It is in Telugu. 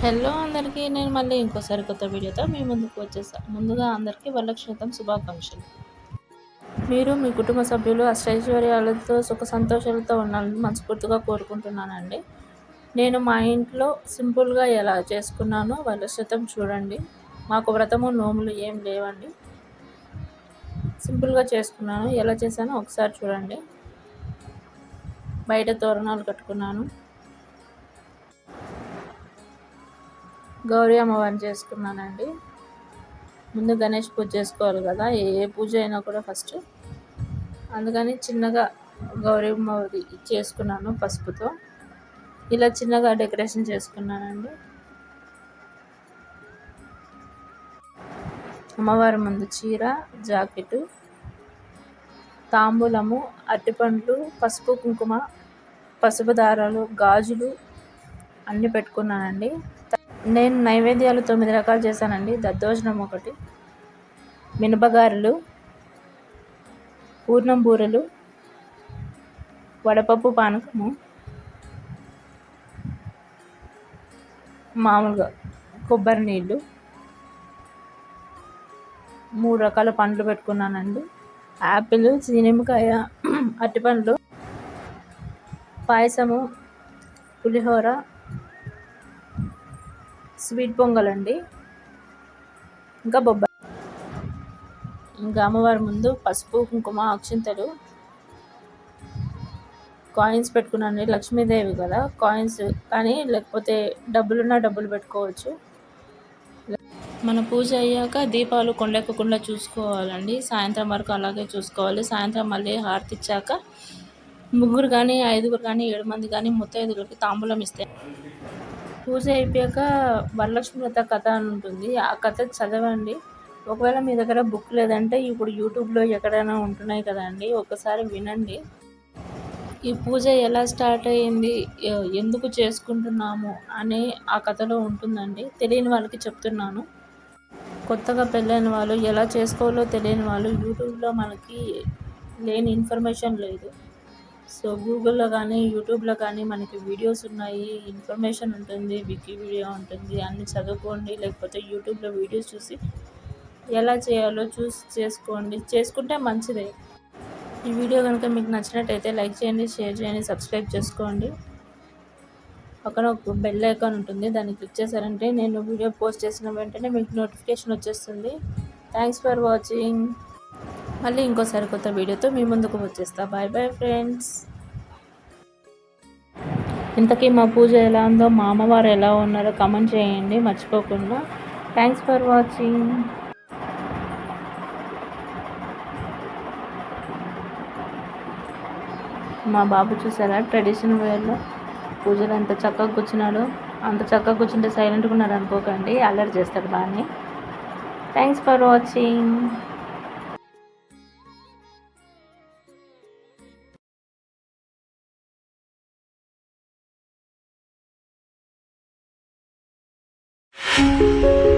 హలో అందరికీ నేను మళ్ళీ ఇంకోసారి కొత్త వీడియోతో మీ ముందుకు వచ్చేసా ముందుగా అందరికీ వరలక్ష్మితం శుభాకాంక్షలు. మీరు మీ కుటుంబ సభ్యులు అష్టైశ్వర్యాలతో సుఖ సంతోషాలతో ఉండాలని మనస్ఫూర్తిగా కోరుకుంటున్నానండి. నేను మా ఇంట్లో సింపుల్గా ఎలా చేసుకున్నానో వరలక్ష్మితం చూడండి. మాకు వ్రతము నోములు ఏం లేవండి. సింపుల్గా చేసుకున్నాను. ఎలా చేశానో ఒకసారి చూడండి. బయట తోరణాలు కట్టుకున్నాను. గౌరీ అమ్మవారిని చేసుకున్నానండి. ముందు గణేష్ పూజ చేసుకోవాలి కదా ఏ పూజ అయినా కూడా ఫస్ట్. అందుకని చిన్నగా గౌరీ అమ్మవారి చేసుకున్నాను పసుపుతో. ఇలా చిన్నగా డెకరేషన్ చేసుకున్నానండి. అమ్మవారి ముందు చీర జాకెట్ తాంబూలము అరటిపండ్లు పసుపు కుంకుమ పసుపు దారాలు గాజులు అన్నీ పెట్టుకున్నానండి. నేను నైవేద్యాలు తొమ్మిది రకాలు చేశానండి. దద్దోజనం ఒకటి మినపగారెలు పూర్ణం బూరెలు వడపప్పు పానకము మామూలుగా కొబ్బరి నీళ్ళు మూడు రకాల పండ్లు పెట్టుకున్నానండి. యాపిల్ నిమ్మకాయ అరటిపండ్లు పాయసము పులిహోర స్వీట్ పొంగల్ అండి ఇంకా బొబ్బ ఇంకా అమ్మవారి ముందు పసుపు కుంకుమ అక్షింతలు. కాయిన్స్ పెట్టుకున్నాను లక్ష్మీదేవి కదా కాయిన్స్ కానీ లేకపోతే డబ్బులున్నా డబ్బులు పెట్టుకోవచ్చు. మన పూజ అయ్యాక దీపాలు కొండెక్కకుండా చూసుకోవాలండి. సాయంత్రం వరకు అలాగే చూసుకోవాలి. సాయంత్రం మళ్ళీ హారతి ఇచ్చాక ముగ్గురు కానీ ఐదుగురు కానీ ఏడు మంది కానీ ముత్తైదుగురికి తాంబూలం ఇస్తే పూజ అయిపోయాక వరలక్ష్మి వ్రత కథ అని ఉంటుంది. ఆ కథ చదవండి. ఒకవేళ మీ దగ్గర బుక్ లేదంటే ఇప్పుడు యూట్యూబ్లో ఎక్కడైనా ఉంటున్నాయి కదండి ఒకసారి వినండి. ఈ పూజ ఎలా స్టార్ట్ అయ్యింది ఎందుకు చేసుకుంటున్నాము అని ఆ కథలో ఉంటుందండి. తెలియని వాళ్ళకి చెప్తున్నాను. కొత్తగా పెళ్ళైన వాళ్ళు ఎలా చేసుకోవాలో తెలియని వాళ్ళు యూట్యూబ్లో మనకి లేని ఇన్ఫర్మేషన్ లేదు. సో గూగుల్లో కానీ యూట్యూబ్లో కానీ మనకి వీడియోస్ ఉన్నాయి ఇన్ఫర్మేషన్ ఉంటుంది వికీ వీడియో ఉంటుంది అన్నీ చదువుకోండి లేకపోతే యూట్యూబ్లో వీడియోస్ చూసి ఎలా చేయాలో చూసి చేసుకోండి. చేసుకుంటే మంచిదే. ఈ వీడియో కనుక మీకు నచ్చినట్టయితే లైక్ చేయండి షేర్ చేయండి సబ్స్క్రైబ్ చేసుకోండి. పక్కన ఒక బెల్ ఐకాన్ ఉంటుంది దాన్ని క్లిక్ చేశారంటే నేను వీడియో పోస్ట్ చేసిన వెంటనే మీకు నోటిఫికేషన్ వచ్చేస్తుంది. థ్యాంక్స్ ఫర్ వాచింగ్ మళ్ళీ ఇంకోసారి కొత్త వీడియోతో మీ ముందుకు వచ్చేస్తా. బాయ్ బాయ్ ఫ్రెండ్స్ ఇంతకీ మా పూజ ఎలా ఉందో మా అమ్మవారు ఎలా ఉన్నారో కమెంట్ చేయండి మర్చిపోకుండా. థ్యాంక్స్ ఫర్ వాచింగ్ మా బాబు చూసారా? ట్రెడిషనల్ వేర్లో పూజలు ఎంత చక్కగా కూర్చున్నాడు అంత చక్కగా కూర్చుంటే సైలెంట్గా ఉన్నాడు అనుకోకండి అల్లరి చేస్తాడు బాగానే థ్యాంక్స్ ఫర్ వాచింగ్ you